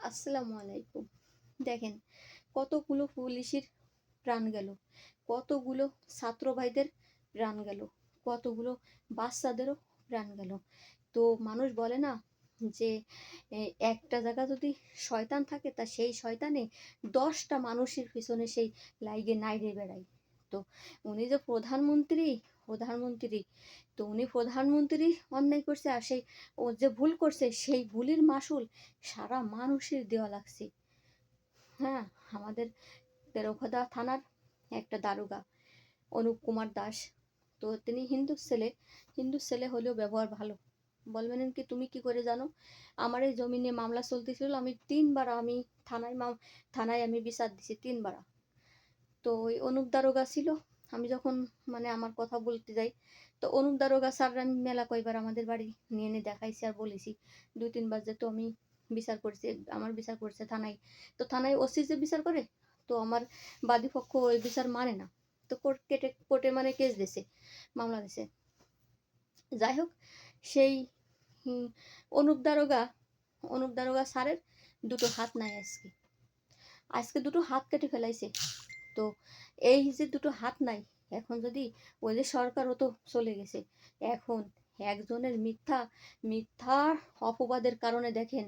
আসসালামু আলাইকুম। দেখেন, কতগুলো পুলিশের প্রাণ গেল, কতগুলো ছাত্র ভাইদের প্রাণ গেল, কতগুলো বাচ্চাদেরও প্রাণ গেল। তো মানুষ বলে না যে একটা জায়গা যদি শয়তান থাকে, তা সেই শয়তানে দশটা মানুষের পিছনে সেই লাইগে নাইড়ে বেড়ায় তো উনি যে প্রধানমন্ত্রী প্রধানমন্ত্রী। তো উনি প্রধানমন্ত্রী অন্যায় করছে আর সেই ও যে ভুল করছে, সেই ভুলের মাসুল সারা মানুষের দেওয়া লাগছে। হ্যাঁ আমাদের তেরোখদা থানার একটা দারোগা, অনুপ কুমার দাস। তো তিনি হিন্দু ছেলে হিন্দু ছেলে হলেও ব্যবহার ভালো। বলবেন কি, তুমি কি করে জানো? আমার এই জমি নিয়ে মামলা চলতেছিল, আমি তিনবার আমি থানায় থানায় আমি বিচার দিছি তিনবার। তো ওই অনুপ দারোগা ছিল আমি যখন মানে আমার কথা বলতে যাই, তো অনুপ দারোগা স্যার আমি মেলা কয়বার আমাদের বাড়ি নিয়ে এনে দেখাইছি আর বলেছি, দুই তিনবার যে তো আমি বিচার করছি, আমার বিচার করছে থানায়। তো থানায় ওসি যে বিচার করে, তো আমার বাদী পক্ষ ওই বিচার মানে না। তো কোর্ট কেটে, কোর্টে মানে কেস দিছে, মামলা দিছে। যাই হোক, সেই অনুপ দারোগা অনুপ দারোগা স্যারের দুটো হাত নাই আজকে। আজকে দুটো হাত কেটে ফেলাইছে। তো এই যে দুটো হাত নাই, এখন যদি ওই যে সরকারও তো চলে গেছে, এখন একজনের মিথ্যা, মিথ্যার অপবাদের কারণে দেখেন,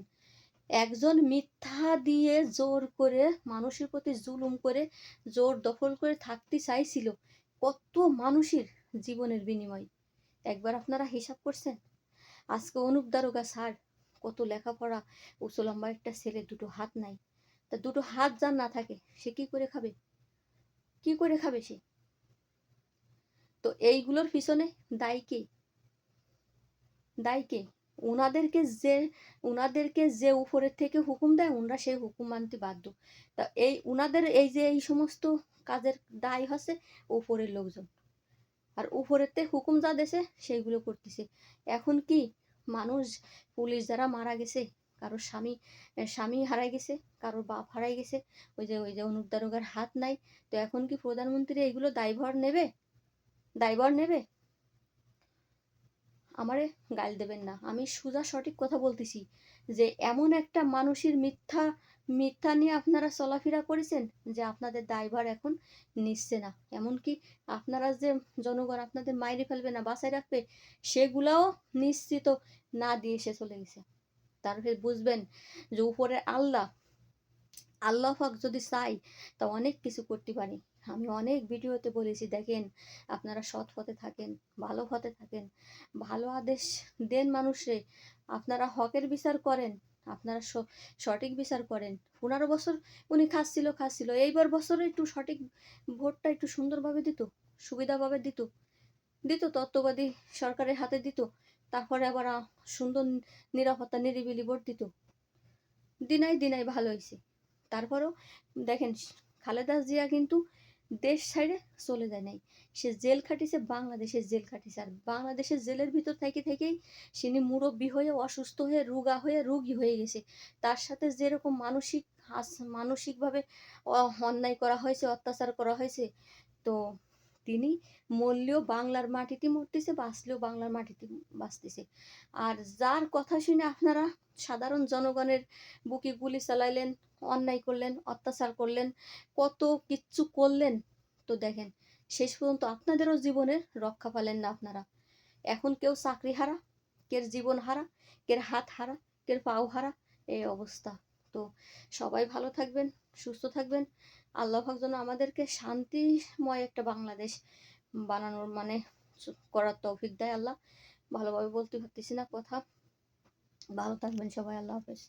একজন মিথ্যা দিয়ে জোর করে মানুষের প্রতি জুলুম করে, জোর দখল করে থাকতে চাইছিল, কত মানুষের জীবনের বিনিময়। একবার আপনারা হিসাব করছেন? আজকে অনুপ দারোগা স্যার কত লেখাপড়া উঁচু লম্বা একটা ছেলে, দুটো হাত নাই। তা দুটো হাত যার না থাকে, সে কি করে খাবে? কি করে খাবে সে? তো এইগুলোর পিছনে দায়ী কে? দায়ী কে? ওনাদেরকে যে ওনাদেরকে যে উপরের থেকে হুকুম দেয় ওনারা সেই হুকুম মানতে বাধ্য। তা এই ওনাদের এই যে, এই সমস্ত কাজের দায় হচ্ছে উপরের লোকজন। আর উপরেতে হুকুম যা দেশে সেইগুলো করতেছে। এখন কি মানুষ, পুলিশ যারা মারা গেছে কারও স্বামী স্বামী হারাই গেছে, কারও বাপ হারাই গেছে, ওই যে ওই যে অনুপ দারোগার হাত নাই, তো এখন কি প্রধানমন্ত্রী এইগুলো দায়ভার নেবে? দায়ভার নেবে? আমারে গাল দেবেন না। আমি সুজা সঠিক কথা বলতেছি, যে এমন একটা মানুষের মিথ্যা মিথ্যা নিয়ে আপনারা চলাফেরা করেছেন যে আপনাদের দায়ভার এখন নিচ্ছে না। এমনকি আপনারা যে জনগণ আপনাদের মাইরে ফেলবে না বাসায় রাখবে, সেগুলাও নিশ্চিত না দিয়ে সে চলে গেছে। তারপরে বুঝবেন যে উপরে আল্লাহ আল্লাহ পাক যদি চাই তা অনেক কিছু করতে পারি। আমি অনেক ভিডিওতে বলেছি, দেখেন আপনারা সৎ পথে থাকেন, ভালো পথে থাকেন, ভালো আদেশ দেন মানুষে আপনারা হকের বিচার করেন, আপনারা সঠিক বিচার করেন। পনেরো বছর উনি খাচ্ছিল খাচ্ছিল, এইবার বছরে একটু সঠিক ভোটটা একটু সুন্দরভাবে দিত, সুবিধাভাবে দিত দিত তত্ত্ববাদী সরকারের হাতে দিত। তারপরে আবার সুন্দর নিরাপত্তা নিরিবিলি দিত দিনাই দিনাই ভালো হয়েছে তারপরেও দেখেন, খালেদা জিয়া কিন্তু দেশ ছাইড়ে চলে যায় নাই। সে জেল খাটিছে, বাংলাদেশের জেল খাটিছে। আর বাংলাদেশের জেলের ভিতর থেকে থেকেই সিনি মুরব্বী হয়ে, অসুস্থ হয়ে, রোগা হয়ে, রোগী হয়ে গেছে। তার সাথে যেরকম মানসিক মানসিকভাবে অন্যায় করা হয়েছে, অত্যাচার করা হয়েছে, তো তিনি মরলেও বাংলার মাটিতে মরতেছে, বাঁচলেও বাংলার মাটিতে বাঁচতেছে। আর যার কথা শুনে আপনারা সাধারণ জনগণের বুকে গুলি চালাইলেন, অন্যায় করলেন, অত্যাচার করলেন, কত কিচ্ছু করলেন, তো দেখেন, শেষ পর্যন্ত আপনাদেরও জীবনের রক্ষা পালেন না আপনারা। এখন কেউ চাকরি হারা, কের জীবন হারা, কের হাত হারা, কের পাও হারা, এই অবস্থা। তো সবাই ভালো থাকবেন, সুস্থ থাকবেন। আল্লাহ পাক যেন আমাদেরকে শান্তিময় একটা বাংলাদেশ বানানোর মানে করার তৌফিক দেয় আল্লাহ। ভালোভাবে বলতে পারতেছি না কথা। ভালো থাকবেন সবাই, আল্লাহ হাফেজ।